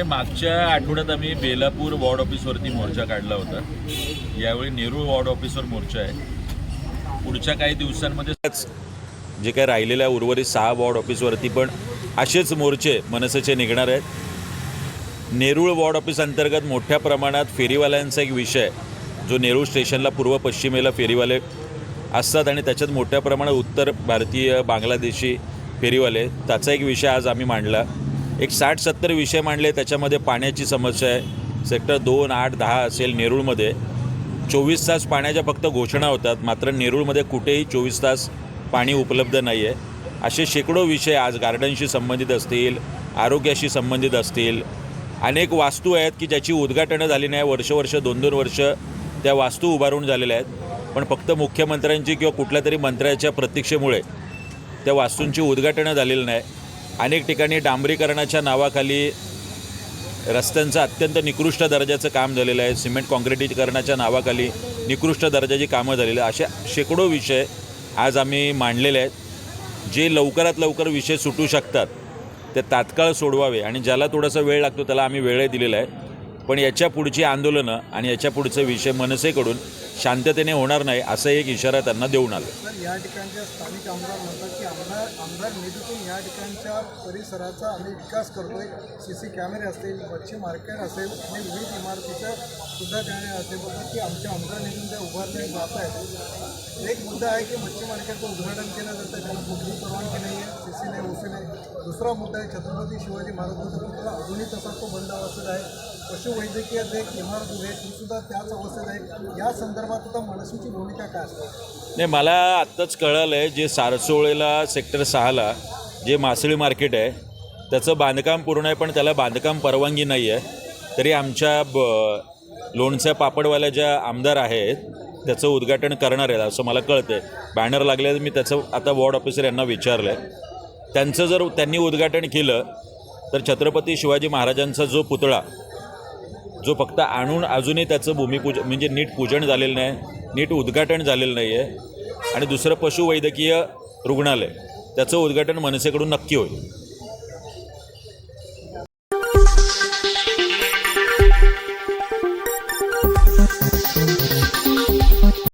नाही मागच्या आठवड्यात आम्ही बेलापूर वॉर्ड ऑफिसवरती मोर्चा काढला होता. यावेळी नेरूळ वॉर्ड ऑफिसवर मोर्चा आहे. पुढच्या काही दिवसांमध्ये जे काही राहिलेल्या उर्वरित सहा वॉर्ड ऑफिसवरती पण असेच मोर्चे मनसेचे निघणार आहेत. नेरूळ वॉर्ड ऑफिस अंतर्गत मोठ्या प्रमाणात फेरीवाल्यांचा एक विषय आहे. जो नेरूळ स्टेशनला पूर्व पश्चिमेला फेरीवाले असतात आणि त्याच्यात मोठ्या प्रमाणात उत्तर भारतीय बांगलादेशी फेरीवाले त्याचा एक विषय आज आम्ही मांडला. एक साठ सत्तर विषय मांडले त्याच्यामध्ये पाण्याची समस्या आहे. सेक्टर दोन आठ दहा असेल नेरूळमध्ये. चोवीस तास पाण्याच्या फक्त घोषणा होतात मात्र नेरूळमध्ये कुठेही चोवीस तास पाणी उपलब्ध नाही आहे असे शेकडो विषय आज गार्डनशी संबंधित असतील आरोग्याशी संबंधित असतील. अनेक वास्तू आहेत की ज्याची उद्घाटनं झाली नाही. वर्ष वर्ष दोन दोन वर्ष त्या वास्तू उभारून झालेल्या आहेत. पण फक्त मुख्यमंत्र्यांची किंवा कुठल्या तरी मंत्र्याच्या प्रतीक्षेमुळे त्या वास्तूंची उद्घाटनं झालेली नाही. अनेक ठिकाणी डांबरीकरणाच्या नावाखाली रस्त्यांचं अत्यंत निकृष्ट दर्जाचं काम झालेलं आहे. सिमेंट काँक्रिटीकरणाच्या नावाखाली निकृष्ट दर्जाची कामं झालेली असे अशा शेकडो विषय आज आम्ही मांडलेले आहेत. जे लवकरात लवकर विषय सुटू शकतात ते तात्काळ सोडवावे आणि ज्याला थोडासा वेळ लागतो त्याला आम्ही वेळही दिलेला आहे. पण याच्या पुढची आंदोलनं आणि याच्या पुढचे विषय मनसेकडून शांततेने होणार नाही असा एक इशारा त्यांना देऊन आला. तर या ठिकाणच्या स्थानिक आमदार म्हणतात की आमदार आमदार निधीतून या ठिकाणच्या परिसराचा आम्ही विकास करतोय. सी सी कॅमेरे असतील मच्छी मार्केट असेल आणि विविध इमारतीचं सुद्धा त्याने असे बघतात की आमच्या आमदार निधीतून त्या उभारल्या जात आहेत. एक मुद्दा आहे की मच्छी मार्केटचं उद्घाटन केलं जातं त्याला कुठली परवानगी नाही. आहे दुसरा मुद्दा आहे छत्रपती शिवाजी महाराजांचा पुतळा अजूनही तसा तो बंद अवस्थेत आहे. पशुवैद्यकीय जे इमारत उभे ती सुद्धा त्याच अवस्थेत आहे या संदर्भात आता मनसेची भूमिका काय असते? नाही मला आत्ताच कळलं आहे जे सारसोळेला सेक्टर सहाला जे मासळी मार्केट आहे त्याचं बांधकाम पूर्ण आहे पण त्याला बांधकाम परवानगी नाही आहे. तरी आमच्या ब लोणच्या पापडवाल्या ज्या आमदार आहेत त्याचं उद्घाटन करणार आहेत असं मला कळतं आहे बॅनर लागले मी त्याचं आता वॉर्ड ऑफिसर यांना विचारलं आहे त्यांचं जर त्यांनी उद्घाटन केलं तर छत्रपती शिवाजी महाराजांचा जो पुतळा जो फक्त आणून अजूनही त्याचं भूमिपूज म्हणजे नीट पूजन झालेलं नाही नीट उद्घाटन झालेलं नाही आहे आणि दुसरं पशुवैद्यकीय रुग्णालय त्याचं उद्घाटन मनसेकडून नक्की होईल.